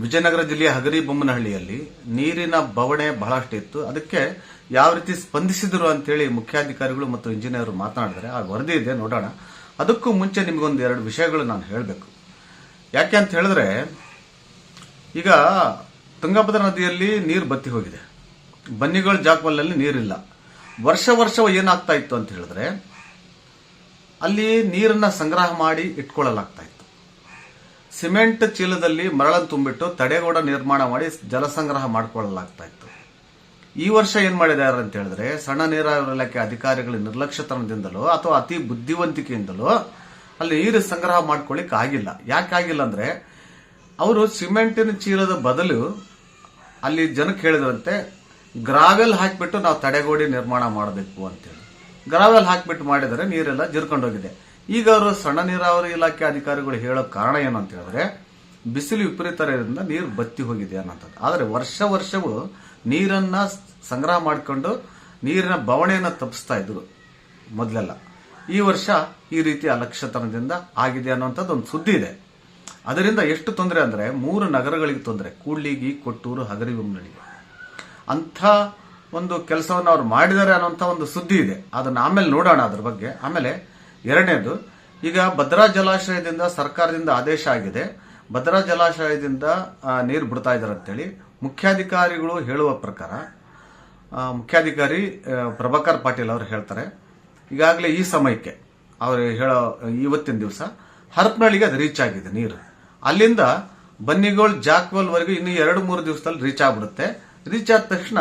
ವಿಜಯನಗರ ಜಿಲ್ಲೆಯ ಹಗರಿ ಬೊಮ್ಮನಹಳ್ಳಿಯಲ್ಲಿ ನೀರಿನ ಬವಣೆ ಬಹಳಷ್ಟು ಇತ್ತು. ಅದಕ್ಕೆ ಯಾವ ರೀತಿ ಸ್ಪಂದಿಸಿದ್ರು ಅಂತೇಳಿ ಮುಖ್ಯಾಧಿಕಾರಿಗಳು ಮತ್ತು ಇಂಜಿನಿಯರ್ ಮಾತನಾಡಿದರೆ ಆ ವರದಿ ಇದೆ, ನೋಡೋಣ. ಅದಕ್ಕೂ ಮುಂಚೆ ನಿಮಗೊಂದು ಎರಡು ವಿಷಯಗಳು ನಾನು ಹೇಳಬೇಕು. ಯಾಕೆ ಅಂತ ಹೇಳಿದ್ರೆ, ಈಗ ತುಂಗಭದ್ರಾ ನದಿಯಲ್ಲಿ ನೀರು ಬತ್ತಿ ಹೋಗಿದೆ. ಬನ್ನಿಗಳ ಜಾಕ್ವಲ್ನಲ್ಲಿ ನೀರಿಲ್ಲ. ವರ್ಷ ವರ್ಷ ಏನಾಗ್ತಾ ಇತ್ತು ಅಂತ ಹೇಳಿದ್ರೆ, ಅಲ್ಲಿ ನೀರನ್ನ ಸಂಗ್ರಹ ಮಾಡಿ ಇಟ್ಕೊಳ್ಳಲಾಗ್ತಾ ಸಿಮೆಂಟ್ ಚೀಲದಲ್ಲಿ ಮರಳನ್ನು ತುಂಬಿಟ್ಟು ತಡೆಗೋಡ ನಿರ್ಮಾಣ ಮಾಡಿ ಜಲಸಂಗ್ರಹ ಮಾಡಿಕೊಳ್ಳಲಾಗ್ತಾ ಇತ್ತು. ಈ ವರ್ಷ ಏನ್ ಮಾಡಿದ್ದಾರೆ ಅಂತ ಹೇಳಿದ್ರೆ, ಸಣ್ಣ ನೀರಾವರಿ ಇಲಾಖೆ ಅಧಿಕಾರಿಗಳ ನಿರ್ಲಕ್ಷ್ಯತನದಿಂದಲೋ ಅಥವಾ ಅತಿ ಬುದ್ಧಿವಂತಿಕೆಯಿಂದಲೋ ಅಲ್ಲಿ ನೀರು ಸಂಗ್ರಹ ಮಾಡ್ಕೊಳ್ಳಿಕ್ ಆಗಿಲ್ಲ. ಯಾಕೆ ಆಗಿಲ್ಲ ಅಂದ್ರೆ, ಅವರು ಸಿಮೆಂಟಿನ ಚೀಲದ ಬದಲು ಅಲ್ಲಿ ಜನಕ್ಕೆ ಹೇಳಿದ್ರಂತೆ, ಗ್ರಾವೆಲ್ ಹಾಕಿಬಿಟ್ಟು ನಾವು ತಡೆಗೋಡಿ ನಿರ್ಮಾಣ ಮಾಡಬೇಕು ಅಂತೇಳಿ. ಗ್ರಾವೆಲ್ ಹಾಕಿಬಿಟ್ಟು ಮಾಡಿದರೆ ನೀರೆಲ್ಲ ಜಿರ್ಕೊಂಡೋಗಿದೆ. ಈಗ ಅವರು ಸಣ್ಣ ನೀರಾವರಿ ಇಲಾಖೆ ಅಧಿಕಾರಿಗಳು ಹೇಳೋ ಕಾರಣ ಏನು ಅಂತ ಹೇಳಿದ್ರೆ, ಬಿಸಿಲು ವಿಪರೀತದಿಂದ ನೀರು ಬತ್ತಿ ಹೋಗಿದೆ ಅನ್ನೋಂಥದ್ದು. ಆದರೆ ವರ್ಷ ವರ್ಷವೂ ನೀರನ್ನ ಸಂಗ್ರಹ ಮಾಡಿಕೊಂಡು ನೀರಿನ ಬವಣೆಯನ್ನು ತಪ್ಪಿಸ್ತಾ ಇದ್ರು ಮೊದಲೆಲ್ಲ. ಈ ವರ್ಷ ಈ ರೀತಿ ಅಲಕ್ಷ್ಯತನದಿಂದ ಆಗಿದೆ ಅನ್ನುವಂಥದ್ದು ಒಂದು ಸುದ್ದಿ ಇದೆ. ಅದರಿಂದ ಎಷ್ಟು ತೊಂದರೆ ಅಂದ್ರೆ, ಮೂರು ನಗರಗಳಿಗೆ ತೊಂದರೆ. ಕೂಡ್ಲಿಗಿ, ಕೊಟ್ಟೂರು ಹಗರಿಬೊಮ್ಮನಹಳ್ಳಿ ಅಂಥ ಒಂದು ಕೆಲಸವನ್ನು ಅವ್ರು ಮಾಡಿದ್ದಾರೆ ಅನ್ನೋಂಥ ಒಂದು ಸುದ್ದಿ ಇದೆ. ಅದನ್ನ ಆಮೇಲೆ ನೋಡೋಣ ಅದ್ರ ಬಗ್ಗೆ. ಆಮೇಲೆ ಎರಡನೇದು, ಈಗ ಭದ್ರಾ ಜಲಾಶಯದಿಂದ ಸರ್ಕಾರದಿಂದ ಆದೇಶ ಆಗಿದೆ. ಭದ್ರಾ ಜಲಾಶಯದಿಂದ ನೀರು ಬಿಡ್ತಾ ಇದ್ದಾರೆ ಅಂತೇಳಿ ಮುಖ್ಯಾಧಿಕಾರಿಗಳು ಹೇಳುವ ಪ್ರಕಾರ ಮುಖ್ಯಾಧಿಕಾರಿ ಪ್ರಭಾಕರ್ ಪಾಟೀಲ್ ಅವರು ಹೇಳ್ತಾರೆ. ಈಗಾಗಲೇ ಈ ಸಮಯಕ್ಕೆ ಅವರು ಹೇಳೋ, ಇವತ್ತಿನ ದಿವಸ ಹರಪನಹಳ್ಳಿಗೆ ಅದು ರೀಚ್ ಆಗಿದೆ ನೀರು. ಅಲ್ಲಿಂದ ಬನ್ನಿಗೋಳ್ ಜಾಕ್ವಲ್ವರೆಗೂ ಇನ್ನು ಎರಡು ಮೂರು ದಿವಸದಲ್ಲಿ ರೀಚ್ ಆಗ್ಬಿಡುತ್ತೆ. ರೀಚ್ ಆದ ತಕ್ಷಣ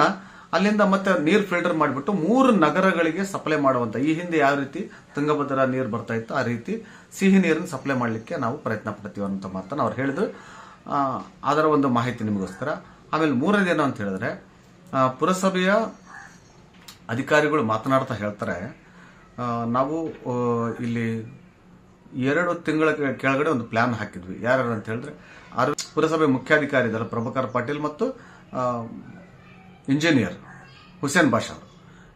ಅಲ್ಲಿಂದ ಮತ್ತೆ ನೀರು ಫಿಲ್ಟರ್ ಮಾಡಿಬಿಟ್ಟು ಮೂರು ನಗರಗಳಿಗೆ ಸಪ್ಲೈ ಮಾಡುವಂತ. ಈ ಹಿಂದೆ ಯಾವ ರೀತಿ ತುಂಗಭದ್ರಾ ನೀರು ಬರ್ತಾ ಇತ್ತು, ಆ ರೀತಿ ಸಿಹಿ ನೀರನ್ನು ಸಪ್ಲೈ ಮಾಡಲಿಕ್ಕೆ ನಾವು ಪ್ರಯತ್ನ ಪಡ್ತೀವಿ ಅಂತ ಮಾತನ್ನು ಅವ್ರು ಹೇಳಿದ್ರು. ಅದರ ಒಂದು ಮಾಹಿತಿ ನಿಮಗೋಸ್ಕರ. ಆಮೇಲೆ ಮೂರನೇದೇನು ಅಂತ ಹೇಳಿದ್ರೆ ಪುರಸಭೆಯ ಅಧಿಕಾರಿಗಳು ಮಾತನಾಡ್ತಾ ಹೇಳ್ತಾರೆ ನಾವು ಇಲ್ಲಿ ಎರಡು ತಿಂಗಳ ಕೆಳಗಡೆ ಒಂದು ಪ್ಲಾನ್ ಹಾಕಿದ್ವಿ. ಯಾರ್ಯಾರು ಅಂತ ಹೇಳಿದ್ರೆ ಪುರಸಭೆ ಮುಖ್ಯಾಧಿಕಾರಿ ಇದ್ದಾರೆ ಪ್ರಭಾಕರ್ ಪಾಟೀಲ್ ಮತ್ತು ಇಂಜಿನಿಯರ್ ಹುಸೇನ್ ಬಾಷಾ ಅವರು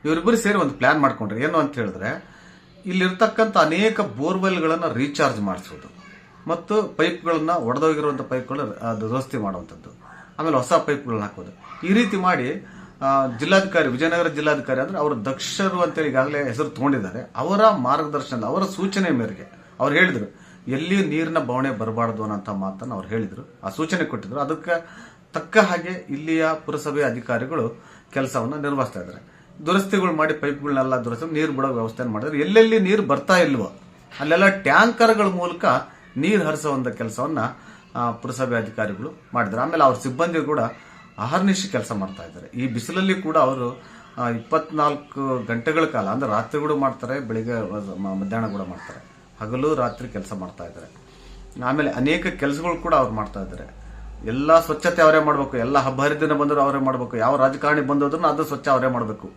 ಇವರಿಬ್ಬರು ಸೇರಿ ಒಂದು ಪ್ಲಾನ್ ಮಾಡಿಕೊಂಡ್ರೆ. ಏನು ಅಂತ ಹೇಳಿದ್ರೆ, ಇಲ್ಲಿರ್ತಕ್ಕಂಥ ಅನೇಕ ಬೋರ್ವೆಲ್ಗಳನ್ನು ರೀಚಾರ್ಜ್ ಮಾಡಿಸೋದು ಮತ್ತು ಪೈಪ್ಗಳನ್ನು ಒಡೆದೋಗಿರುವಂಥ ಪೈಪ್ಗಳು ಅದು ದುರಸ್ತಿ ಮಾಡುವಂಥದ್ದು. ಆಮೇಲೆ ಹೊಸ ಪೈಪ್ಗಳನ್ನ ಹಾಕೋದು. ಈ ರೀತಿ ಮಾಡಿ ಜಿಲ್ಲಾಧಿಕಾರಿ, ವಿಜಯನಗರ ಜಿಲ್ಲಾಧಿಕಾರಿ ಅಂದ್ರೆ ಅವರು ದಕ್ಷರು ಅಂತೇಳಿ ಈಗಾಗಲೇ ಹೆಸರು ತಗೊಂಡಿದ್ದಾರೆ. ಅವರ ಮಾರ್ಗದರ್ಶನ ಅವರ ಸೂಚನೆ ಮೇರೆಗೆ ಅವ್ರು ಹೇಳಿದರು, ಎಲ್ಲಿ ನೀರಿನ ಬವಣೆ ಬರಬಾರ್ದು ಅನ್ನೋಂಥ ಮಾತನ್ನು ಅವ್ರು ಹೇಳಿದರು. ಆ ಸೂಚನೆ ಕೊಟ್ಟಿದ್ರು. ಅದಕ್ಕೆ ತಕ್ಕ ಹಾಗೆ ಇಲ್ಲಿಯ ಪುರಸಭೆ ಅಧಿಕಾರಿಗಳು ಕೆಲಸವನ್ನು ನಿರ್ವಹಿಸ್ತಾ ಇದ್ದಾರೆ. ದುರಸ್ತಿಗಳು ಮಾಡಿ ಪೈಪ್ಗಳನ್ನೆಲ್ಲ ದುರಸ್ತಿ, ನೀರು ಬಿಡೋ ವ್ಯವಸ್ಥೆ ಮಾಡಿದ್ರೆ ಎಲ್ಲೆಲ್ಲಿ ನೀರು ಬರ್ತಾ ಇಲ್ವೋ, ಅಲ್ಲೆಲ್ಲ ಟ್ಯಾಂಕರ್ಗಳ ಮೂಲಕ ನೀರು ಹರಿಸುವಂತ ಕೆಲಸವನ್ನ ಪುರಸಭೆ ಅಧಿಕಾರಿಗಳು ಮಾಡಿದ್ರು ಆಮೇಲೆ ಅವ್ರ ಸಿಬ್ಬಂದಿ ಕೂಡ ಅಹರ್ನಿಶಿ ಕೆಲಸ ಮಾಡ್ತಾ ಇದ್ದಾರೆ. ಈ ಬಿಸಿಲಲ್ಲಿ ಕೂಡ ಅವರು ಇಪ್ಪತ್ನಾಲ್ಕು ಗಂಟೆಗಳ ಕಾಲ, ಅಂದ್ರೆ ರಾತ್ರಿ ಕೂಡ ಮಾಡ್ತಾರೆ, ಬೆಳಿಗ್ಗೆ ಮಧ್ಯಾಹ್ನ ಕೂಡ ಮಾಡ್ತಾರೆ. ಹಗಲು ರಾತ್ರಿ ಕೆಲಸ ಮಾಡ್ತಾ ಇದ್ದಾರೆ. ಆಮೇಲೆ ಅನೇಕ ಕೆಲಸಗಳು ಕೂಡ ಅವ್ರು ಮಾಡ್ತಾ ಇದ್ದಾರೆ. ಎಲ್ಲ ಸ್ವಚ್ಛತೆ ಅವರೇ ಮಾಡಬೇಕು, ಎಲ್ಲ ಹಬ್ಬ ಹರಿದಿನ ಬಂದರೂ ಅವರೇ ಮಾಡಬೇಕು, ಯಾವ ರಾಜಕಾರಣಿ ಬಂದೋದ್ರೂ ಅದು ಸ್ವಚ್ಛ ಅವರೇ ಮಾಡಬೇಕು.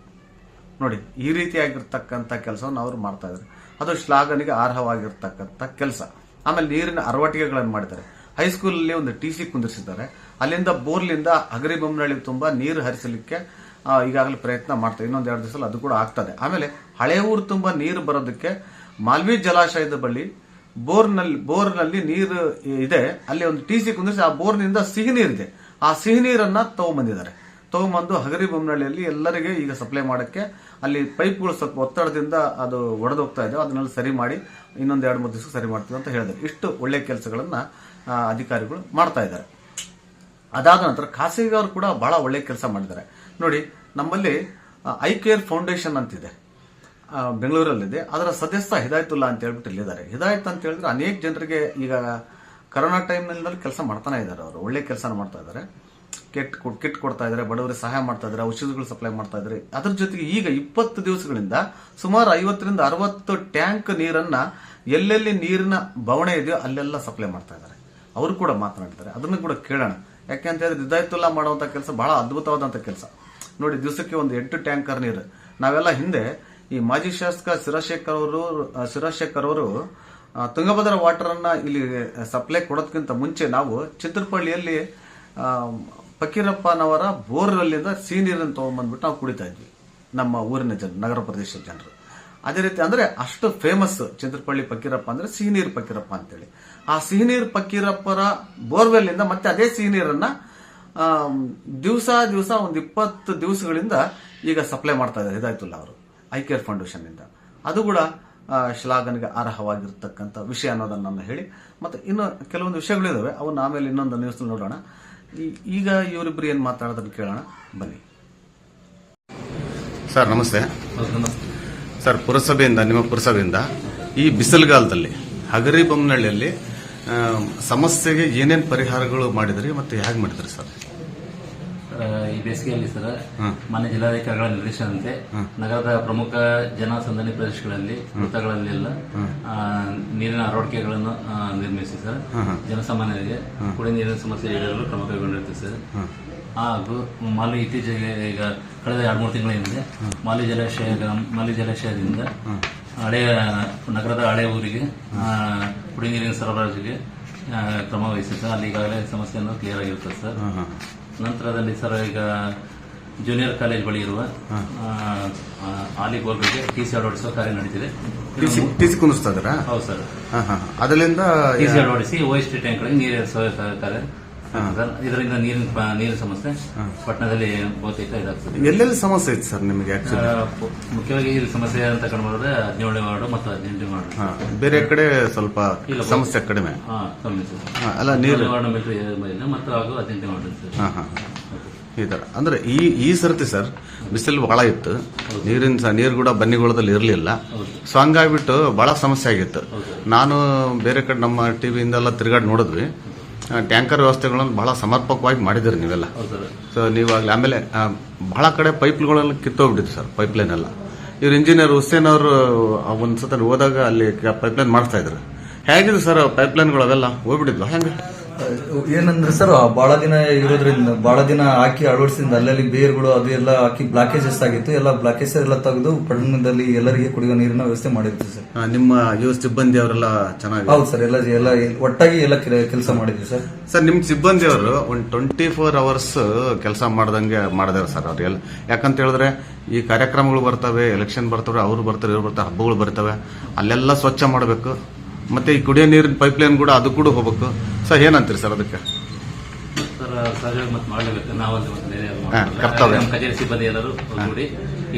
ನೋಡಿ, ಈ ರೀತಿಯಾಗಿರ್ತಕ್ಕಂಥ ಕೆಲಸವನ್ನು ಅವರು ಮಾಡ್ತಾ ಇದ್ದಾರೆ. ಅದು ಶ್ಲಾಘನಿಗೆ ಅರ್ಹವಾಗಿರ್ತಕ್ಕಂಥ ಕೆಲಸ. ಆಮೇಲೆ ನೀರಿನ ಅರವಟಿಕೆಗಳನ್ನು ಮಾಡಿದ್ದಾರೆ. ಹೈಸ್ಕೂಲಲ್ಲಿ ಒಂದು ಟಿ ಸಿ ಕುಂದಿರಿಸಿದ್ದಾರೆ. ಅಲ್ಲಿಂದ ಬೋರ್ಲಿಂದ ಹಗರಿ ಬೊಮ್ಮನಹಳ್ಳಿ ತುಂಬ ನೀರು ಹರಿಸಲಿಕ್ಕೆ ಈಗಾಗಲೇ ಪ್ರಯತ್ನ ಮಾಡ್ತಾರೆ ಇನ್ನೊಂದು ಎರಡು ದಿವಸ ಅದು ಕೂಡ ಆಗ್ತದೆ. ಆಮೇಲೆ ಹಳೆ ಊರು ತುಂಬಾ ನೀರು ಬರೋದಕ್ಕೆ ಮಾಲ್ವಿ ಜಲಾಶಯದ ಬಳಿ ಬೋರ್ನಲ್ಲಿ ಬೋರ್ನಲ್ಲಿ ನೀರು ಇದೆ. ಅಲ್ಲಿ ಒಂದು ಟಿ ಸಿ ಕುಂದಿರಿಸಿ ಆ ಬೋರ್ನಿಂದ ಸಿಹಿ ನೀರಿದೆ. ಆ ಸಿಹಿ ನೀರನ್ನ ತಗೊಂಬಂದಿದ್ದಾರೆ. ತಗೊಂಬಂದು ಹಗರಿ ಬೊಮ್ಮನಹಳ್ಳಿಯಲ್ಲಿ ಎಲ್ಲರಿಗೆ ಈಗ ಸಪ್ಲೈ ಮಾಡೋಕ್ಕೆ ಅಲ್ಲಿ ಪೈಪ್ಗಳು ಸ್ವಲ್ಪ ಒತ್ತಡದಿಂದ ಅದು ಒಡೆದೋಗ್ತಾ ಇದೆ. ಅದನ್ನೆಲ್ಲ ಸರಿ ಮಾಡಿ, ಇನ್ನೊಂದು ಎರಡು ಮೂರು ದಿವಸ ಸರಿ ಮಾಡ್ತೀವಿ ಅಂತ ಹೇಳಿದ್ರು ಇಷ್ಟು ಒಳ್ಳೆ ಕೆಲಸಗಳನ್ನ ಅಧಿಕಾರಿಗಳು ಮಾಡ್ತಾ ಇದ್ದಾರೆ. ಅದಾದ ನಂತರ ಖಾಸಗಿಯವರು ಕೂಡ ಬಹಳ ಒಳ್ಳೆ ಕೆಲಸ ಮಾಡಿದ್ದಾರೆ. ನೋಡಿ, ನಮ್ಮಲ್ಲಿ ಐ ಕೇರ್ ಫೌಂಡೇಶನ್ ಅಂತಿದೆ. ಬೆಂಗಳೂರಲ್ಲಿದೆ. ಅದರ ಸದಸ್ಯ ಹಿದಾಯತುಲ್ಲಾ ಅಂತ ಹೇಳ್ಬಿಟ್ಟು ಇಲ್ಲಿದ್ದಾರೆ. ಹಿದಾಯತ್ ಅಂತ ಹೇಳಿದ್ರೆ ಅನೇಕ ಜನರಿಗೆ ಈಗ ಕರೋನಾ ಟೈಮ್ನಲ್ಲಿ ಕೆಲಸ ಮಾಡ್ತಾನೆ ಇದ್ದಾರೆ ಅವರು. ಒಳ್ಳೆ ಕೆಲಸ ಮಾಡ್ತಾ ಇದ್ದಾರೆ. ಕಿಟ್ ಕಿಟ್ ಕೊಡ್ತಾ ಇದ್ದಾರೆ, ಬಡವರಿಗೆ ಸಹಾಯ ಮಾಡ್ತಾ ಇದ್ದಾರೆ, ಔಷಧಿಗಳು ಸಪ್ಲೈ ಮಾಡ್ತಾ ಇದ್ದಾರೆ. ಅದ್ರ ಜೊತೆಗೆ ಈಗ ಇಪ್ಪತ್ತು ದಿವಸಗಳಿಂದ ಸುಮಾರು ಐವತ್ತರಿಂದ ಅರವತ್ತು ಟ್ಯಾಂಕ್ ನೀರನ್ನ ಎಲ್ಲೆಲ್ಲಿ ನೀರಿನ ಬವಣೆ ಇದೆಯೋ ಅಲ್ಲೆಲ್ಲ ಸಪ್ಲೈ ಮಾಡ್ತಾ ಇದ್ದಾರೆ. ಅವರು ಕೂಡ ಮಾತನಾಡಿದ್ದಾರೆ. ಅದನ್ನು ಕೂಡ ಕೇಳೋಣ. ಯಾಕೆ ಅಂತ ಹೇಳಿದ್ರೆ ಹಿದಾಯತುಲ್ಲಾ ಮಾಡುವಂತ ಕೆಲಸ ಬಹಳ ಅದ್ಭುತವಾದಂತ ಕೆಲಸ. ನೋಡಿ, ದಿವಸಕ್ಕೆ ಒಂದು ಎಂಟು ಟ್ಯಾಂಕರ್ ನೀರು. ನಾವೆಲ್ಲ ಹಿಂದೆ ಈ ಮಾಜಿ ಶಾಸಕ ಶಿರಾಶೇಖರ್ ಅವರು ಶಿರಾಶೇಖರ್ ಅವರು ತುಂಗಭದ್ರ ಅನ್ನ ಇಲ್ಲಿ ಸಪ್ಲೈ ಕೊಡೋದಕ್ಕಿಂತ ಮುಂಚೆ ನಾವು ಚಿತ್ರಪಳ್ಳಿಯಲ್ಲಿ ಫಕೀರಪ್ಪನವರ ಬೋರ್ನಲ್ಲಿಂದ ಸಿಹಿ ನೀರನ್ನು ತಗೊಂಡ್ಬಂದ್ಬಿಟ್ಟು ನಾವು ಕುಡಿತಾ ಇದ್ವಿ, ನಮ್ಮ ಊರಿನ ಜನ, ನಗರ ಪ್ರದೇಶದ ಜನರು. ಅದೇ ರೀತಿ ಅಂದ್ರೆ ಅಷ್ಟು ಫೇಮಸ್ ಚಂದ್ರಪಳ್ಳಿ ಫಕೀರಪ್ಪ ಅಂದ್ರೆ ಸಿಹಿ ನೀರು ಫಕೀರಪ್ಪ ಅಂತೇಳಿ. ಆ ಸಿಹಿ ನೀರು ಫಕೀರಪ್ಪರ ಬೋರ್ವೆಲ್ ಇಂದ ಮತ್ತೆ ಅದೇ ಸಿಹಿ ನೀರನ್ನ ದಿವಸ ದಿವಸ ಒಂದು ಇಪ್ಪತ್ತು ದಿವಸಗಳಿಂದ ಈಗ ಸಪ್ಲೈ ಮಾಡ್ತಾ ಇದ್ದಾರೆ, ಇದಾಯ್ತಲ್ಲ ಅವರು. ಐ ಕೇರ್ ಫೌಂಡೇಶನ್ ಇಂದ. ಅದು ಕೂಡ ಶ್ಲಾಘನೆಗೆ ಅರ್ಹವಾಗಿರ್ತಕ್ಕಂಥ ವಿಷಯ ಅನ್ನೋದನ್ನ ನಾನು ಹೇಳಿ ಮತ್ತೆ ಇನ್ನು ಕೆಲವೊಂದು ವಿಷಯಗಳಿದ್ದಾವೆ ಅವನ್ನ ಆಮೇಲೆ ಇನ್ನೊಂದು ನ್ಯೂಸ್ ನೋಡೋಣ. ಈಗ ಇವರಿಬ್ರು ಏನು ಮಾತಾಡೋದನ್ನ ಕೇಳೋಣ. ಬನ್ನಿ. ಸರ್ ನಮಸ್ತೆ. ಸರ್ ಪುರಸಭೆಯಿಂದ ನಿಮ್ಮ ಪುರಸಭೆಯಿಂದ ಈ ಬಿಸಿಲುಗಾಲದಲ್ಲಿ ಹಗರಿ ಬೊಮ್ಮನಹಳ್ಳಿಯಲ್ಲಿ ಸಮಸ್ಯೆಗೆ ಏನೇನು ಪರಿಹಾರಗಳು ಮಾಡಿದ್ರಿ ಮತ್ತೆ ಹೇಗೆ ಮಾಡಿದ್ರಿ ಸರ್, ಈ ಬೇಸಿಗೆಯಲ್ಲಿ ಸರ್ ಮನೆ ಮಾನ್ಯ ಜಿಲ್ಲಾಧಿಕಾರಿಗಳ ನಿರ್ದೇಶನದಂತೆ ನಗರದ ಪ್ರಮುಖ ಜನಸಂದಣಿ ಪ್ರದೇಶಗಳಲ್ಲಿ ವೃತ್ತಗಳಲ್ಲೆಲ್ಲ ಎಲ್ಲ ನೀರಿನ ಅಳವಡಿಕೆಗಳನ್ನು ನಿರ್ಮಿಸಿ ಸರ್. ಜನಸಾಮಾನ್ಯರಿಗೆ ಕುಡಿಯ ನೀರಿನ ಸಮಸ್ಯೆ ಈಡೇರಲು ಕ್ರಮ ಕೈಗೊಂಡಿರ್ತೀವಿ ಸರ್. ಹಾಗೂ ಮಾಲಿ ಇತ್ತೀಚೆಗೆ ಈಗ ಕಳೆದ ಎರಡು ಮೂರು ತಿಂಗಳ ಹಿಂದೆ ಮಾಲಿ ಜಲಾಶಯ ಮಾಲಿ ಜಲಾಶಯದಿಂದ ಹಳೆಯ ನಗರದ ಹಳೆಯ ಊರಿಗೆ ಕುಡಿ ಕುಡಿಯ ನೀರಿನ ಸರಬರಾಜಿಗೆ ಕ್ರಮ ಸರ್ ಅಲ್ಲಿ ಈಗಾಗಲೇ ಸಮಸ್ಯೆಯನ್ನು ಕ್ಲಿಯರ್ ಆಗಿರ್ತದೆ ಸರ್. ನಂತರದಲ್ಲಿ ಸರ್ ಈಗ ಜೂನಿಯರ್ ಕಾಲೇಜ್ ಬಳಿ ಇರುವ ಆಲಿ ಬೋರ್ಗಳಿಗೆ ಟಿ ಸಿ ಅಳವಡಿಸುವ ಕಾರ್ಯ ನಡೀತಿದೆ. ಟಿ ಸಿ ಕುಂದಿಸ್ತಾ ಇದ್ದೀರಾ? ಹೌದು ಸರ್. ಅದರಿಂದ ಟಿ ಸಿ ಅಳವಡಿಸಿ ಓ ಎಸ್ ಟಿ ಟ್ಯಾಂಕ್ಗಳಿಗೆ ನೀರು ಹರಿಸುವ ಕಾರ್ಯ ಇದರಿಂದ ನೀರಿನ ನೀರಿನ ಸಮಸ್ಯೆ ಪಟ್ಟಣದಲ್ಲಿ ಬಹುತೇಕ ಇದಾಗ್ತದೆ. ಎಲ್ಲೆಲ್ಲಿ ಸಮಸ್ಯೆ ಐತೆ ಸರ್ ನಿಮಗೆ ಮುಖ್ಯವಾಗಿ ಇಲ್ಲಿ ಸಮಸ್ಯೆ ಅಂತ ಕಂಡುಬರೋದ್ರೆ ಹದಿನೇಳನೇ ವಾರ್ಡು ಮತ್ತು ಹದಿನೆಂಟನೇ ವಾರ್ಡ್. ಬೇರೆ ಕಡೆ ಸ್ವಲ್ಪ ಸಮಸ್ಯೆ ಕಡಿಮೆ. ಅಲ್ಲ ನೀರು ವಾರ್ಡ್ ಇಲ್ಲ ಮತ್ತು ಹಾಗೂ ಹದಿನೆಂಟನೇ ವಾರ್ಡ್ ಸರ್ ಹಾಂ ಹಾಂ ಈ ಥರ ಅಂದ್ರೆ ಈ ಈ ಸರ್ತಿ ಸರ್ ಬಿಸಿಲು ಬಹಳ ಇತ್ತು. ನೀರಿನ ನೀರು ಕೂಡ ಬನ್ನಿಗೋಳದಲ್ಲಿ ಇರಲಿಲ್ಲ. ಸೊ ಹಂಗಾಗ್ಬಿಟ್ಟು ಬಹಳ ಸಮಸ್ಯೆ ಆಗಿತ್ತು. ನಾನು ಬೇರೆ ಕಡೆ ನಮ್ಮ ಟಿವಿಯಿಂದೆಲ್ಲ ತಿರುಗಾಡಿ ನೋಡಿದ್ವಿ. ಟ್ಯಾಂಕರ್ ವ್ಯವಸ್ಥೆಗಳನ್ನು ಬಹಳ ಸಮರ್ಪಕವಾಗಿ ಮಾಡಿದಿರಿ ನೀವೆಲ್ಲ. ಸೊ ನೀವಾಗಲೇ ಆಮೇಲೆ ಬಹಳ ಕಡೆ ಪೈಪ್ಗಳನ್ನು ಕಿತ್ತೋಗ್ಬಿಟ್ಟಿದ್ರು ಸರ್ ಪೈಪ್ಲೈನ್ ಎಲ್ಲ ಇವ್ರು ಇಂಜಿನಿಯರ್ ಹುಸೇನ್ ಅವರು ಒಂದ್ಸತ ಹೋದಾಗ ಅಲ್ಲಿ ಪೈಪ್ಲೈನ್ ಮಾಡ್ತಾ ಇದ್ರು. ಹೇಗಿದೆ ಸರ್ ಪೈಪ್ಲೈನ್ಗಳು ಅವೆಲ್ಲ? ಹೋಗ್ಬಿಟ್ಟಿದ್ವಾ ಹೆಂಗೆ? ಏನಂದ್ರೆ ಸರ್ ಬಹಳ ದಿನ ಇರೋದ್ರಿಂದ ಬಹಳ ದಿನ ಹಾಕಿ ಅಳವಡಿಸಿದ ಅಲ್ಲಲ್ಲಿ ಬೇರ್ಗಳು ಅದು ಎಲ್ಲ ಹಾಕಿ ಬ್ಲಾಕೇಜಸ್ ಆಗಿತ್ತು. ಎಲ್ಲ ಬ್ಲಾಕೇಜ್ ಎಲ್ಲ ತೆಗೆದು ಪಟ್ಟಣದಲ್ಲಿ ಎಲ್ಲರಿಗೆ ಕುಡಿಯುವ ನೀರಿನ ವ್ಯವಸ್ಥೆ ಮಾಡಿದ್ವಿ ಸರ್. ನಿಮ್ಮ ಯುವ ಸಿಬ್ಬಂದಿ ಅವರೆಲ್ಲ ಚೆನ್ನಾಗಿ ಹೌದು ಸರ್ ಎಲ್ಲ ಎಲ್ಲ ಒಟ್ಟಾಗಿ ಎಲ್ಲ ಕೆಲಸ ಮಾಡಿದ್ವಿ ಸರ್. ಸರ್ ನಿಮ್ ಸಿಬ್ಬಂದಿ ಅವರು ಒಂದು ಟ್ವೆಂಟಿ ಫೋರ್ ಅವರ್ಸ್ ಕೆಲಸ ಮಾಡ್ದಂಗೆ ಮಾಡಿದಾರೆ ಸರ್ ಅವ್ರು. ಎಲ್ಲ ಯಾಕಂತ ಹೇಳಿದ್ರೆ ಈ ಕಾರ್ಯಕ್ರಮಗಳು ಬರ್ತವೆ ಎಲೆಕ್ಷನ್ ಬರ್ತವೆ ಅವ್ರು ಬರ್ತಾರೆ ಇವ್ರು ಬರ್ತಾರೆ ಹಬ್ಬಗಳು ಬರ್ತವೆ. ಅಲ್ಲೆಲ್ಲ ಸ್ವಚ್ಛ ಮಾಡಬೇಕು. ಮತ್ತೆ ಈ ಕುಡಿಯೋ ನೀರಿನ ಪೈಪ್ಲೈನ್ ಕೂಡ ಅದು ಕೂಡ ಹೋಗ್ಬೇಕು. ಸರ್ ಏನಂತೀರಿ ಸರ್ ಅದಕ್ಕೆ? ಸರ್ ಸಹಯೋಗ ಮತ್ತೆ ಮಾಡಲೇಬೇಕು. ನಾವಲ್ಲಿ ಕರ್ತವ್ಯ. ನಮ್ಮ ಕಚೇರಿ ಸಿಬ್ಬಂದಿ ಎಲ್ಲರೂ ಒಗ್ಗೂಡಿ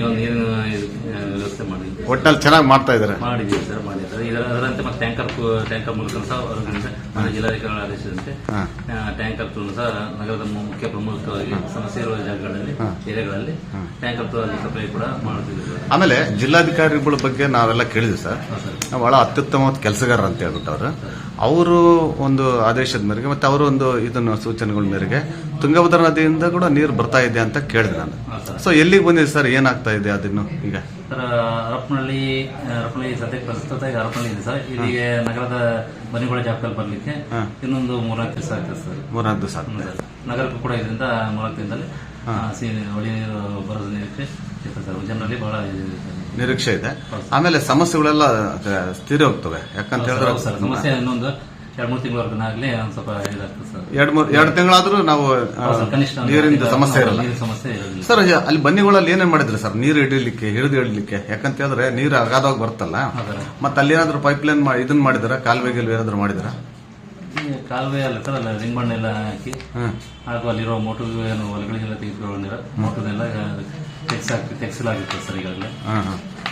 ಒಂದು ನೀರಿನ ಇದು, ವ್ಯವಸ್ಥೆ ಮಾಡಿದ್ವಿ ಒಟ್ನಲ್ಲಿ ಚೆನ್ನಾಗಿ ಮಾಡ್ತಾ ಇದಾರೆ ಮಾಡಿದ್ದೀವಿ ಸರ್ ಮಾಡಿದ್ದಾರೆ ಇದರ ಅದರಂತೆ ಮತ್ತೆ ಟ್ಯಾಂಕರ್ ಟ್ಯಾಂಕರ್ ಮೂಲಕ ಸಹ ಅವರಿಂದ ಮಾನ್ಯ ಜಿಲ್ಲಾಧಿಕಾರಿಗಳ ಆದೇಶದಂತೆ ಹಾ. ಆ, ಟ್ಯಾಂಕರ್ ತು ಸಹ ನಗರದ ಮು- ಮುಖ್ಯ ಪ್ರಮುಖವಾಗಿ ಸಮಸ್ಯೆ ಇರುವ ಜಾಗಗಳಲ್ಲಿ ಏರಿಯಾಗಳಲ್ಲಿ ಟ್ಯಾಂಕರ್ ಸಪ್ಲೈ ಕೂಡ ಮಾಡುತ್ತಿದ್ದೀವಿ ಸರ್. ಆಮೇಲೆ ಜಿಲ್ಲಾಧಿಕಾರಿಗಳ ಬಗ್ಗೆ ನಾವೆಲ್ಲ ಕೇಳಿದ್ವಿ ಸರ್. ನಾವು ಸರ್. ಬಹಳ ಅತ್ಯುತ್ತಮವಾದ ಕೆಲಸಗಾರ ಅಂತ ಹೇಳ್ಬಿಟ್ಟು ಅವರು. ಅವರು ಒಂದು ಆದೇಶದ ಮೇರೆಗೆ ಮತ್ತೆ ಅವರು ಒಂದು ಇದನ್ನು ಸೂಚನೆಗಳ ಮೇರೆಗೆ ತುಂಗಭದ್ರಾ ನದಿಯಿಂದ ಕೂಡ ನೀರು ಬರ್ತಾ ಇದೆ ಅಂತ ಕೇಳಿದೆ ನಾನು. ಸೊ ಎಲ್ಲಿಗೆ ಬಂದಿದೆ ಸರ್? ಏನಾಗ್ತಾ ಇದೆ ಅದನ್ನು ಈಗ? ಸರ್ ಹರಪನಹಳ್ಳಿ ಹರಪನಹಳ್ಳಿ ಸದ್ಯಕ್ಕೆ ಪ್ರಸ್ತುತ ಈಗ ಹರಪನಹಳ್ಳಿ ಇದೆ ಸರ್. ಇಲ್ಲಿಗೆ ನಗರದ ಮನೆಗಳ ಜಾಗದಲ್ಲಿ ಬರ್ಲಿಕ್ಕೆ ಇನ್ನೊಂದು ಮೂರ್ನಾಲ್ಕು ದಿವಸ ಆಗ್ತದೆ ಸರ್. ಮೂರ್ನಾಲ್ಕು ದಿವಸ ನಗರಕ್ಕೂ ಕೂಡ ಇದರಿಂದ ಮೂರ್ನಾಲ್ಕು ದಿನದಲ್ಲಿ ಒಳ್ಳೆ ನೀರು ಬರೋದು ನಿರೀಕ್ಷೆ ಸರ್. ಜನರಲ್ಲಿ ಬಹಳ ನಿರೀಕ್ಷೆ ಇದೆ. ಆಮೇಲೆ ಸಮಸ್ಯೆಗಳೆಲ್ಲ ಸ್ಥಿರ ಹೋಗ್ತವೆ. ಯಾಕಂತ ಹೇಳಿದ್ರೆ ಸಮಸ್ಯೆ ಇನ್ನೊಂದು. ಎರಡು ಮೂರು ತಿಂಗಳವರೆಗೂ ಒಂದು ಸ್ವಲ್ಪ ಇದಾಗ್ತದೆ ಸರ್. ಎರಡ್ ಮೂರ್ ಎರಡು ತಿಂಗಳಾದ್ರೂ ನಾವು ಹೌದು ಕನಿಷ್ಠ ಒಂದು ನೀರಿನ ಸಮಸ್ಯೆ ಇರಲ್ಲ. ನೀರಿನ ಸಮಸ್ಯೆ ಇರೋದಿಲ್ಲ. ಸರ್ ಅಲ್ಲಿ ಬನ್ನಿಗಳಲ್ಲಿ ಏನೇನ್ ಮಾಡಿದ್ರಿ ಸರ್? ನೀರು ಹಿಡಿಲಿಕ್ಕೆ ಹಿಡಿದು ಹಿಡಿಲಿಕ್ಕೆ. ಯಾಕಂತ ಹೇಳಿದ್ರೆ ನೀರು ಅಗಾಧವಾಗಿ ಬರ್ತಲ್ಲ? ಮತ್ತೆ ಅಲ್ಲಿ ಪೈಪ್ ಲೈನ್ ಇದನ್ನ ಮಾಡಿದಾರ ಕಾಲುವೆ ಗಿಲ್ವೆ ಏನಾದ್ರು ಮಾಡಿದಾರ ಈ ಕಾಲುವೆ ಅಲ್ಲ ಸರ್ ಅಲ್ಲ ರಿಂಗ್ ಮಣ್ಣೆಲ್ಲ ಹಾಕಿ ಹಾಗೂ ಅಲ್ಲಿರೋ ಮೋಟರ್ ಏನು ಹೊಲಗಳಿಗೆಲ್ಲ ತೆಗೆದುಕೊಂಡಿರೋ ಮೋಟರ್ನೆಲ್ಲ ತೆಗ್ಸ್ ಹಾಕಿ ತೆಗ್ಸಲಾಗಿತ್ತು ಸರ್ ಈಗಾಗಲೇ.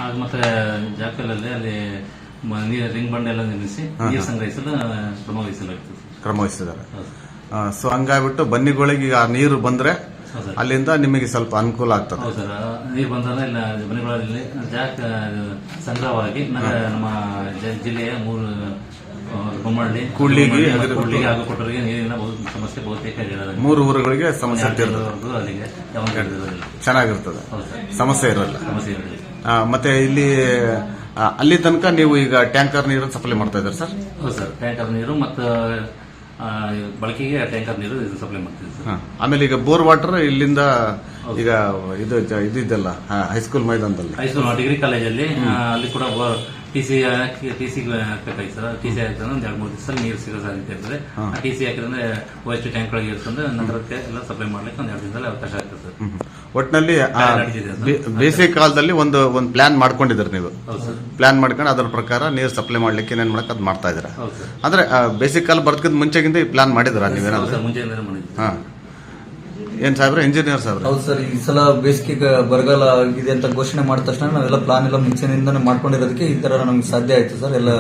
ಆಗ ಮತ್ತೆ ಜಾಕಲಲ್ಲಿ ಅಲ್ಲಿ ನೀರು ರಿಂಗ್ ಬಂಡೆಲ್ಲ ಎಲ್ಲ ನಿರ್ಮಿಸಿ ನೀರು ಸಂಗ್ರಹಿಸಲು ಕ್ರಮ ವಹಿಸಲಾಗ್ತದೆ ಕ್ರಮ ವಹಿಸಿದ್ದಾರೆ ಹೌದು. ಸೊ ಹಂಗಾಗ್ಬಿಟ್ಟು ಬನ್ನಿಗಳಿಗೆ ಈಗ ಆ ನೀರು ಬಂದ್ರೆ ಅಲ್ಲಿಂದ ನಿಮಗೆ ಸ್ವಲ್ಪ ಅನುಕೂಲ ಆಗ್ತದೆ. ಹೌದು ಸರ್. ನೀರು ಬಂದಾಗ ಇಲ್ಲ ಮನೆಗಳಲ್ಲಿ ಜಾಗ ಸಂಗ್ರಹವಾಗಿ ನಮ್ಮ ಜಿಲ್ಲೆಯ ಮೂರು ಬೊಮ್ಮಳ್ಳಿ ಕೂಡ್ಲಿಗೆ ಕೂಡ್ಲಿಗೆ ಹಾಗೂ ಕೊಟ್ಟರಿಗೆ ನೀರಿನ ಸಮಸ್ಯೆ ಬಹುತೇಕ ಮೂರು ಊರುಗಳಿಗೆ ಸಮಸ್ಯೆ ಅಲ್ಲಿಗೆ ಚೆನ್ನಾಗಿರ್ತದೆ. ಸಮಸ್ಯೆ ಇರಲ್ಲ. ಸಮಸ್ಯೆ ಇರಲ್ಲ ಮತ್ತೆ ಇಲ್ಲಿ ಅಲ್ಲಿ ತನಕ ನೀವು ಈಗ ಟ್ಯಾಂಕರ್ ನೀರು ಸಪ್ಲೈ ಮಾಡ್ತಾ ಇದ್ದಾರೆ ಸರ್? ಹೌದು ಸರ್ ಟ್ಯಾಂಕರ್ ನೀರು ಮತ್ತು ಬಳಕೆಗೆ ಟ್ಯಾಂಕರ್ ನೀರು ಇದು ಸಪ್ಲೈ ಮಾಡ್ತೀವಿ ಸರ್. ಆಮೇಲೆ ಈಗ ಬೋರ್ ವಾಟರ್ ಇಲ್ಲಿಂದ ಈಗ ಇದು ಇದು ಇದೆಲ್ಲ ಹೈಸ್ಕೂಲ್ ಮೈದಾನದಲ್ಲಿ. ಹೈಸ್ಕೂಲ್ ಡಿಗ್ರಿ ಕಾಲೇಜಲ್ಲಿ ಅಲ್ಲಿ ಕೂಡ ಟಿ ಸಿ ಟಿ ಸಿ ಹಾಕ್ಬೇಕಾಯ್ತು ಸರ್. ಟಿ ಸಿ ಹಾಕಿದ್ರೆ ಒಂದ್ ಎರಡು ಮೂರು ದಿವಸ ನೀರು ಸಿಗೋ ಸಾಧ್ಯತೆ ಇರ್ತದೆ. ಆ ಟಿ ಸಿ ಹಾಕಿದ್ರೆ ವೇಸ್ಟ್ ಟ್ಯಾಂಕ್ ಒಳಗೆ ಇರ್ಕೊಂಡು ನಂತರಕ್ಕೆ ಎಲ್ಲ ಸಪ್ಲೈ ಮಾಡ್ಲಿಕ್ಕೆ ಒಂದ್ ಎರಡು ದಿನದಲ್ಲಿ ಅವಕಾಶ ಆಗ್ತದೆ ಸರ್. ಒಟ್ಟಿನಲ್ಲಿ ಬೇಸಿಗೆ ಕಾಲದಲ್ಲಿ ಒಂದು ಒಂದು ಪ್ಲಾನ್ ಮಾಡ್ಕೊಂಡಿದ್ದೀರಿ ನೀವು. ಪ್ಲಾನ್ ಮಾಡ್ಕೊಂಡು ಅದರ ಪ್ರಕಾರ ನೀರು ಸಪ್ಲೈ ಮಾಡ್ಲಿಕ್ಕೆ ಏನೇನ್ ಮಾಡಕ್ ಅದ್ ಮಾಡ್ತಾ ಇದ್ದೀರಾ? ಅಂದ್ರೆ ಬೇಸಿಗೆ ಕಾಲ ಬರ್ತಕ್ಕಿಂತ ಮುಂಚೆಗಿಂತ ಈ ಪ್ಲಾನ್ ಮಾಡಿದ್ರ ನೀವೇನಾದ್ರೂ? ಮಾಡಿದ್ವಿ ಹಾ. ಏನ್ ಸಾಹೇಬ್ರ ಇಂಜಿನಿಯರ್ ಸಾಹೇಬ್ರ ಹೌದು ಸರ್ ಈ ಸಲ ಬೇಸಿಗೆ ಬರಗಾಲ ಆಗಿದೆ ಅಂತ ಘೋಷಣೆ ಮಾಡಿದ ತಕ್ಷಣ ನಾವೆಲ್ಲ ಪ್ಲಾನ್ ಎಲ್ಲ ಮುಂಚೆನಿಂದಾನೆ ಮಾಡ್ಕೊಂಡಿರೋದಕ್ಕೆ ಈ ತರ ನಮ್ಗೆ ಸಾಧ್ಯ ಆಯ್ತು ಸರ್. ಎಲ್ಲ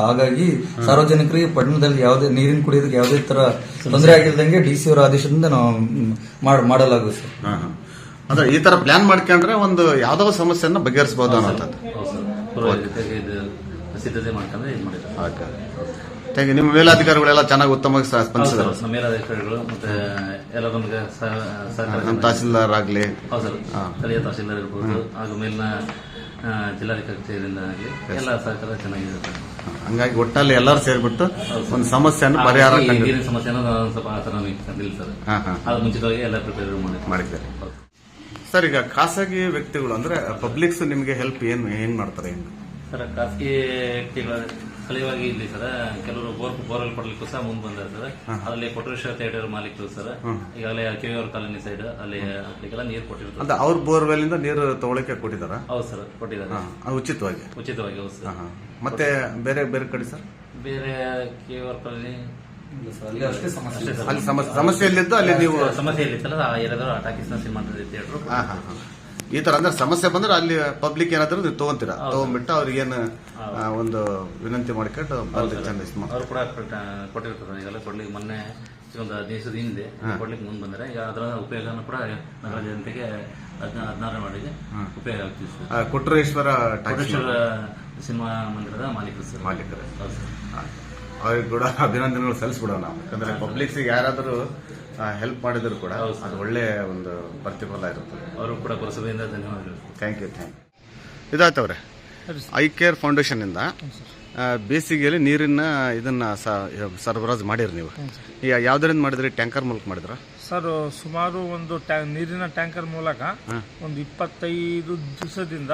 ಹಾಗಾಗಿ ಸಾರ್ವಜನಿಕರಿಗೆ ಪಟ್ಟಣದಲ್ಲಿ ಯಾವುದೇ ನೀರಿನ ಕುಡಿಯೋದಕ್ಕೆ ಯಾವುದೇ ತರ ತೊಂದರೆ ಆಗಿಲ್ದಂಗೆ ಡಿ ಸಿ ಅವರ ಆದೇಶದಿಂದ ನಾವು ಮಾಡ ಮಾಡ್- ಮಾಡಲಾಗುತ್ತೆ ಸರ್. ಅಂದ್ರೆ ಈ ತರ ಪ್ಲಾನ್ ಮಾಡ್ಕೊಂಡ್ರೆ ಒಂದು ಯಾವ್ದೋ ಸಮಸ್ಯೆಯನ್ನ ಬಗೆಹರಿಸಬಹುದು ಅನ್ನೋದು ಸಿದ್ಧತೆ ಮಾಡ್ಕೊಂಡ್ರೆ ಇದು ಮಾಡಿದ್ದಾರೆ ಥ್ಯಾಂಕ್ ಯು ನಿಮ್ಮ ಮೇಲಾಧಿಕಾರಿಗಳೆಲ್ಲ ಚೆನ್ನಾಗಿ ಉತ್ತಮವಾಗಿ ಸ- ಹೌದು ಸ್ಪಂದಿಸಿದ್ರು ಸರ್ ನಮ್ಮ ಮೇಲಾಧಿಕಾರಿಗಳು ಮತ್ತೆ ಎಲ್ಲ ನಮಗೆ ಸಹ- ಸಹಕಾರ ನಮ್ಮ ತಹಸೀಲ್ದಾರ್ ಆಗ್ಲಿ ಹೌದು ಸರ್ ಸ್ಥಳೀಯ ತಹಸೀಲ್ದಾರ್ ಇರ್ಬೋದು ಹಾಗೂ ಮೇಲಿನ ಆ, ಜಿಲ್ಲಾಧಿಕಾರಿ ಕಚೇರಿಯಿಂದ ಆಗಲಿ ಎಲ್ಲ ಸಹಕಾರ ಚೆನ್ನಾಗಿದೆ ಸರ್. ಹಂಗಾಗಿ ಒಟ್ಟಲ್ಲಿ ಎಲ್ಲರೂ ಸೇರ್ಬಿಟ್ಟು ಒಂದು ಸಮಸ್ಯೆಯನ್ನು ಪರಿಹಾರ ಈ ಕಂಡು ನೀರಿನ ಸಮಸ್ಯೆನ ಒಂದು ಸ್ವಲ್ಪ ಆತರ ನಮಗೆ ಕಂಡಿಲ್ಲ ಸರ್. ಹಾ ಹಾ. ಅದು ಮುಂಚಿತವಾಗಿ ಎಲ್ಲ ಪ್ರಿಪೇರ್ ಮಾಡಿ ಮಾಡಿದ್ದಾರೆ. ಸರ್ ಈಗ ಖಾಸಗಿ ವ್ಯಕ್ತಿಗಳು ಅಂದ್ರೆ ಪಬ್ಲಿಕ್ಸ್ ನಿಮಗೆ ಹೆಲ್ಪ್ ಏನ್ ಹೆಂಗ್ ಮಾಡ್ತಾರೆ? ಹೆಂಗ್ ಸರ್ ಖಾಸಗಿ ವ್ಯಕ್ತಿಗಳ ಸ್ಥಳೀಯವಾಗಿ ಇಲ್ಲಿ ಸರ್ ಕೆಲವರು ಬೋರ್ ಬೋರ್ವೆಲ್ ಕೊಡ್ಲಿಕ್ಕೂ ಸಹ ಮುಂದೆ ಬಂದಾರೆ ಸರ್. ಅಲ್ಲಿ ಕೊಟ್ರೇಶ್ವರ ಥಿಯೇಟರ್ ಮಾಲೀಕರು ಸರ್. ಈಗಾಗಲೇ ಆರ್ ಕಾಲೋನಿ ಸೈಡ್ ಅಲ್ಲಿ ಅಲ್ಲಿಗೆಲ್ಲ ನೀರು ಕೊಟ್ಟಿರ್ತಾರೆ ಅಂತ ಅವ್ರ ಬೋರ್ವೆಲ್ ಇಂದ ನೀರು ತಗೊಳಕ್ಕೆ ಕೊಟ್ಟಿದಾರ ಹೌದು ಸರ್ ಕೊಟ್ಟಿದ್ದಾರೆ. ಉಚಿತವಾಗಿ. ಉಚಿತವಾಗಿ ಹೌದು ಸರ್. ಮತ್ತೆ ಬೇರೆ ಬೇರೆ ಕಡೆ ಸರ್? ಬೇರೆ ಕಿವಿಯವ್ರ ಕಾಲೋನಿ? ಅಲ್ಲಿ ಅಷ್ಟೇ ಸಮಸ್ಯೆ ಅಲ್ಲಿ ಸಮಸ್ಯೆ ಸಮಸ್ಯೆ ಎಲ್ಲಿದ್ದು ಅಲ್ಲಿ ನೀವು ಸಮಸ್ಯೆ ಇಲ್ಲಿತ್ತಲ್ಲ ಆ ಏರಿಯಾದವರು ಟಾಕೀಸ್ನ ಸಿನಿಮಾ ಥಿಯೇಟರ್. ಈ ತರ ಅಂದ್ರೆ ಸಮಸ್ಯೆ ಬಂದ್ರೆ ಅಲ್ಲಿ ಪಬ್ಲಿಕ್ ಏನಾದ್ರು ನೀವು ತಗೊಂತೀರಾ? ತಗೊಂಡ್ಬಿಟ್ಟು ಅವ್ರಿಗೇನು ಏನು ಒಂದು ವಿನಂತಿ ಮಾಡ್ಕೊಂಡು ಬಂದು ಚಂದ ಅವರು ಕೂಡ ಕೊಟ್ಟ- ಕೊಟ್ಟಿರ್ತಾರೆ. ಈಗೆಲ್ಲ ಕೊಡ್ಲಿಕ್ಕೆ ಮೊನ್ನೆ ಒಂದು ಹದಿನೈದು ದಿವಸದ ಹಿಂದೆ ಕೊಡ್ಲಿಕ್ಕೆ ಮುಂದೆ ಬಂದರೆ ಈಗ ಅದರ ಉಪಯೋಗನ ಕೂಡ ನಗರ ಜನತೆಗೆ ಹದಿನಾ ಹದಿನಾರು ಮಾಡಿಗೆ ಉಪಯೋಗ ಆಗ್ತಿದೆ ಸರ್. ಕೊಟ್ರೇಶ್ವರ ಟ್ಯಾಕ್ಸಿ ಸಿನಿಮಾ ಮಂದಿರದ ಮಾಲೀಕರು ಸರ್. ಮಾಲೀಕರು. ಅವ್ರಿಗೆ ಕೂಡ ಅಭಿನಂದನೆಗಳು ಸಲ್ಲಿಸ್ಬಿಡೋಣ. ಯಾಕಂದ್ರೆ ಪಬ್ಲಿಕ್ಸ್ ಯಾರಾದರೂ ಹೆಲ್ಪ್ ಮಾಡಿದ್ರು ಕೂಡ. ಅದು ಒಳ್ಳೆ ಒಂದು ಪ್ರತಿಫಲ ಇರುತ್ತದೆ ಅವರು ಕೂಡ ಪುರಸಭೆಯಿಂದ ಧನ್ಯವಾದಗಳು. ಥ್ಯಾಂಕ್ ಯು ಥ್ಯಾಂಕ್ ಯು ಇದಾಯ್ತವ್ರೆ ಐ ಕೇರ್ ಫೌಂಡೇಶನ್ ಇಂದ ಆ, ಬೇಸಿಗೆಯಲ್ಲಿ ನೀರಿನ ಇದನ್ನ ಸ- ಸರಬರಾಜು ಮಾಡಿರಿ ನೀವು. ಈಗ ಯಾವ್ದರಿಂದ ಮಾಡಿದ್ರಿ? ಟ್ಯಾಂಕರ್ ಮೂಲಕ ಮಾಡಿದ್ರ? ಸರ್ ಸುಮಾರು ಒಂದು ಟ್ಯಾ- ನೀರಿನ ಟ್ಯಾಂಕರ್ ಮೂಲಕ ಒಂದು ಇಪ್ಪತ್ತೈದು ದಿವಸದಿಂದ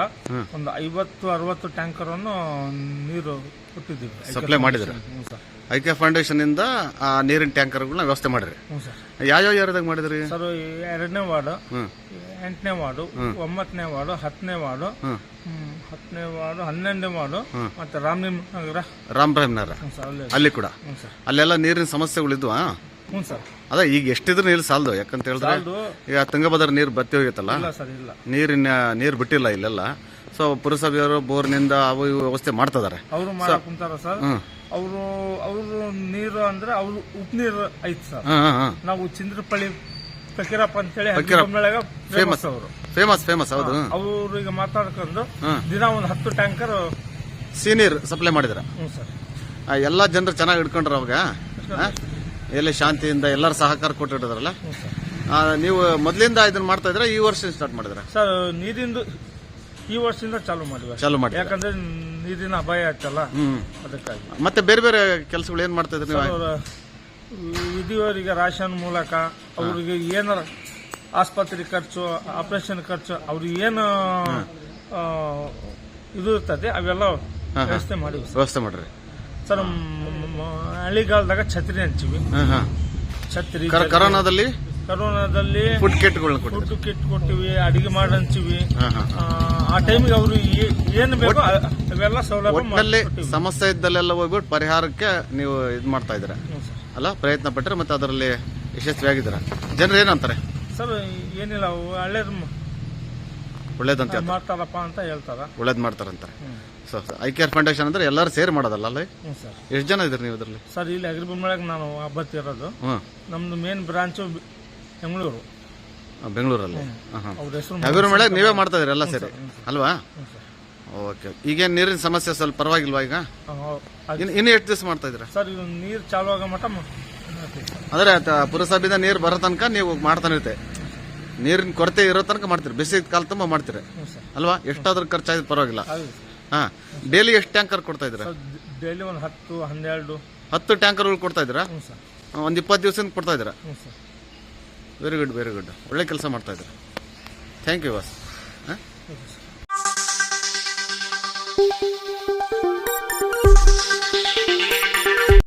ಒಂದು ಐವತ್ತು ಅರವತ್ತು ಟ್ಯಾಂಕರ್ ಅನ್ನು ನೀರು ಕೊಟ್ಟಿದ್ದೀವಿ. ಸಪ್ಲೈ ಮಾಡಿದ್ರೆ ಹ್ಞೂ ಸರ್. ಐ ಫೌಂಡೇಶನ್ ಇಂದ ಆ ನೀರಿನ ಟ್ಯಾಂಕರ್ಗಳನ್ನ ವ್ಯವಸ್ಥೆ ಮಾಡಿರಿ ಹ್ಞೂ ಯಾವ ಯಾವ್ಯಾವ ಏರಿಯಾದಾಗ ಮಾಡಿದ್ರಿ? ಸರ್ ಎರಡನೇ ವಾರ್ಡು ಹ್ಮ್ ಎಂಟನೇ ವಾರ್ಡು ಒಂಬತ್ತನೇ ವಾರ್ಡು ಹತ್ತನೇ ವಾರ್ಡು ಹ್ಮ್. ಹ್ಮ್, ಹತ್ತನೇ ವಾರ್ಡ್ ಹನ್ನೆರಡನೇ ವಾರ್ಡು ಮತ್ತೆ ರಾಮಲಿಂಗ ನಗರ ರಾಮ್ ನಗರ ಹ್ಞೂ ಸರ್ ಅಲ್ಲಿ. ಅಲ್ಲಿ ಕೂಡ? ಹ್ಞೂ ಸರ್. ಅಲ್ಲೆಲ್ಲ ನೀರಿನ ಸಮಸ್ಯೆಗಳಿದ್ವಾ? ಹ್ಞೂ ಸರ್. ಅದ ಈಗ ಎಷ್ಟಿದ್ರು ನೀರು ಸಾಲದು ಯಾಕಂತ ಹೇಳಿದ್ರೆ ಈಗ ತುಂಗಭದ್ರ ನೀರು ಬತ್ತಿ ಹೋಗಿತ್ತಲ್ಲ? ಇಲ್ಲ ಸರ್ ಇಲ್ಲ. ನೀರಿನ ನೀರು ಬಿಟ್ಟಿಲ್ಲ ಇಲ್ಲೆಲ್ಲ. ಸೊ ಪುರಸಭೆಯವರು ಬೋರ್ನಿಂದ ಅವು ಇವು ವ್ಯವಸ್ಥೆ ಮಾಡ್ತಿದ್ದಾರೆ ಅವರು ಮಾಡಕ್ ಕುಂತಾರ ಸರ್. ಅವರು ಅವರು ನೀರು ಅಂದ್ರೆ ಅವರು ಉಪ್ಪು ನೀರು ಐತಿ ಸರ್. ಹಾ ಹಾ ಹಾ ನಾವು ಚಂದ್ರಪಳ್ಳಿ ಫಕೀರಪ್ಪ ಅಂತೇಳಿ ಹೇಳಿ ಫೇಮಸ್ ಅವರು. ಫೇಮಸ್ ಫೇಮಸ್ ಹೌದು. ಅವ್ರಿಗೆ ಮಾತಾಡ್ಕೊಂಡು ಹ್ಮ್. ದಿನ ಒಂದು ಹತ್ತು ಟ್ಯಾಂಕರ್ ಸೀನಿಯರ್ ಸಪ್ಲೈ ಮಾಡಿದ್ರ. ಹ್ಞೂ ಸರ್. ಎಲ್ಲ ಜನರು ಚೆನ್ನಾಗಿ ಹಿಡ್ಕೊಂಡ್ರ ಅವಾಗ? ಎಲ್ಲ ಶಾಂತಿಯಿಂದ ಎಲ್ಲರ ಸಹಕಾರ ಕೊಟ್ಟಿಡಿದ್ರಲ್ಲ ನೀವು ಮೊದಲಿಂದ ಇದನ್ನ ಮಾಡ್ತಾ ಇದ್ರ ಈ ವರ್ಷ ಸ್ಟಾರ್ಟ್ ಮಾಡಿದ್ರೆ ಸರ್ ನೀರಿಂದು ಈ ವರ್ಷದಿಂದ ಚಾಲು ಮಾಡಿದ್ರೆ ಚಾಲು ಮಾಡಿ ಯಾಕಂದ್ರೆ ನೀರಿನ ಅಪಾಯ ಆಯ್ತಲ್ಲ? ಅದಕ್ಕಾಗಿ. ಮತ್ತೆ ಬೇರೆ ಬೇರೆ ಕೆಲಸಗಳು ಏನ್ ಮಾಡ್ತಾ ಇದ್ರಿ ನೀವು ರಾಷನ್ ಮೂಲಕ ಅವ್ರಿಗೆ ಏನಾರ ಆಸ್ಪತ್ರೆ ಖರ್ಚು ಆಪರೇಷನ್ ಖರ್ಚು ಅವ್ರಿಗೆ ಏನು ಇದು ಇರ್ತದೆ ಅವೆಲ್ಲ ವ್ಯವಸ್ಥೆ ಮಾಡಿ ವ್ಯವಸ್ಥೆ ಮಾಡ್ರಿ. ಸರ್ ಹಳಿಗಾಲದಾಗ ಹಳ್ಳಿಗಾಲದಾಗ ಛತ್ರಿ ಹಂಚೀವಿ ಛತ್ರಿ ಕರ- ಕರೋನಾದಲ್ಲಿ? ಕರೋನಾದಲ್ಲಿ ಫುಡ್ ಕಿಟ್ ಫುಡ್ ಕಿಟ್ ಕೊಟ್ಟಿವಿ ಅಡಿಗೆ ಮಾಡಿ ಹಂಚಿವಿ ಆ, ಟೈಮಿಗೆ ಅವರು ಏನು ಬೇಕು ಇವೆಲ್ಲ ಅವೆಲ್ಲ ಸೌಲಭ್ಯ ಸಮಸ್ಯೆ ಇದ್ದಲ್ಲೆಲ್ಲ ಹೋಗ್ಬಿಟ್ಟು ಪರಿಹಾರಕ್ಕೆ ನೀವು ಇದು ಮಾಡ್ತಾ ಇದ್ದೀರಾ? ಅಲ್ಲ ಪ್ರಯತ್ನ ಪಟ್ಟರೆ ಮತ್ತೆ ಅದರಲ್ಲಿ ಯಶಸ್ವಿಯಾಗಿದ್ದೀರ? ಜನರು ಏನಂತಾರೆ? ಸರ್ ಏನಿಲ್ಲ ಅವು ಹಳ್ಳೇದು ಒಳ್ಳೇದಂತ ಹೇಳ್ತಾರೆ. ಮಾಡ್ತಾರಪ್ಪ ಅಂತ ಹೇಳ್ತಾರ. ಒಳ್ಳೇದ್ ಮಾಡ್ತಾರಂತಾರೆ. ಸೊ ಐ ಕೇರ್ ಫೌಂಡೇಶನ್ ಅಂದ್ರೆ ಎಲ್ಲರೂ ಸೇರಿ ಮಾಡೋದಲ್ಲ ಅಲ್ಲ? ಹ್ಞೂ ಸರ್. ಎಷ್ಟು ಜನ ಇದ್ರಿ ನೀವು ಇದರಲ್ಲಿ? ಸರ್ ಇಲ್ಲಿ ಅಗ್ರಿಬೊಮ್ಮಳಗೆ ನಾನು ಹಬ್ಬತ್ತಿರೋದು ಹ್ಮ್ ನಮ್ದು ಮೇನ್ ಬ್ರಾಂಚು ಬೆಂಗಳೂರು. ಆ, ಬೆಂಗಳೂರಲ್ಲಿ? ಹಾಂ. ಅವ್ರ ಹೆಸರು ನಗರ ಮೇಳೆ ನೀವೇ ಮಾಡ್ತಾ ಇದ್ರಿ ಎಲ್ಲ ಸೇರಿ? ಅಲ್ವಾ? ಓಕೆ ಈಗೇನು ನೀರಿನ ಸಮಸ್ಯೆ ಸ್ವಲ್ಪ ಪರವಾಗಿಲ್ವಾ ಈಗ? ಇನ್ನು ಇನ್ನು ಎಷ್ಟು ದಿವಸ ಮಾಡ್ತಾ ಇದ್ದೀರಾ? ಸರ್ ಇದು ನೀರು ಚಾಲು ಆಗೋ ಮಟ್ಟ ಮ- ಮಾಡ್ತೀವಿ ಸರ್. ಅಂದ್ರೆ ತ- ಪುರಸಭೆಯಿಂದ ನೀರು ಬರೋ ತನಕ ನೀವು ಮಾಡ್ತಾನೆ ಇರುತ್ತೆ ನೀರಿನ ಕೊರತೆ ಇರೋ ತನಕ ಮಾಡ್ತೀರಿ. ಬಿಸಿ ಕಾಲ ತುಂಬ ಮಾಡ್ತೀರಿ. ಅಲ್ವಾ? ಎಷ್ಟಾದ್ರೂ ಖರ್ಚಾಯ್ತು ಪರವಾಗಿಲ್ಲ. ಹಾ. ಡೈಲಿ ಎಷ್ಟು ಟ್ಯಾಂಕರ್ ಕೊಡ್ತಾ ಇದ್ದೀರಾ? ಡೈಲಿ ಒಂದು ಹತ್ತು ಹನ್ನೆರಡು. ಹತ್ತು ಟ್ಯಾಂಕರ್ಗಳು ಕೊಡ್ತಾ ಇದ್ದೀರಾ? ಒಂದು ಇಪ್ಪತ್ತು ದಿವಸದಿಂದ ಕೊಡ್ತಾ ಇದ್ದೀರಾ? ವೆರಿ ಗುಡ್ ವೆರಿ ಗುಡ್ ಒಳ್ಳೆ ಕೆಲಸ ಮಾಡ್ತಾ ಇದ್ದೀರಾ. ಥ್ಯಾಂಕ್ ಯು ಬಾಸ್ ಹಾಂ?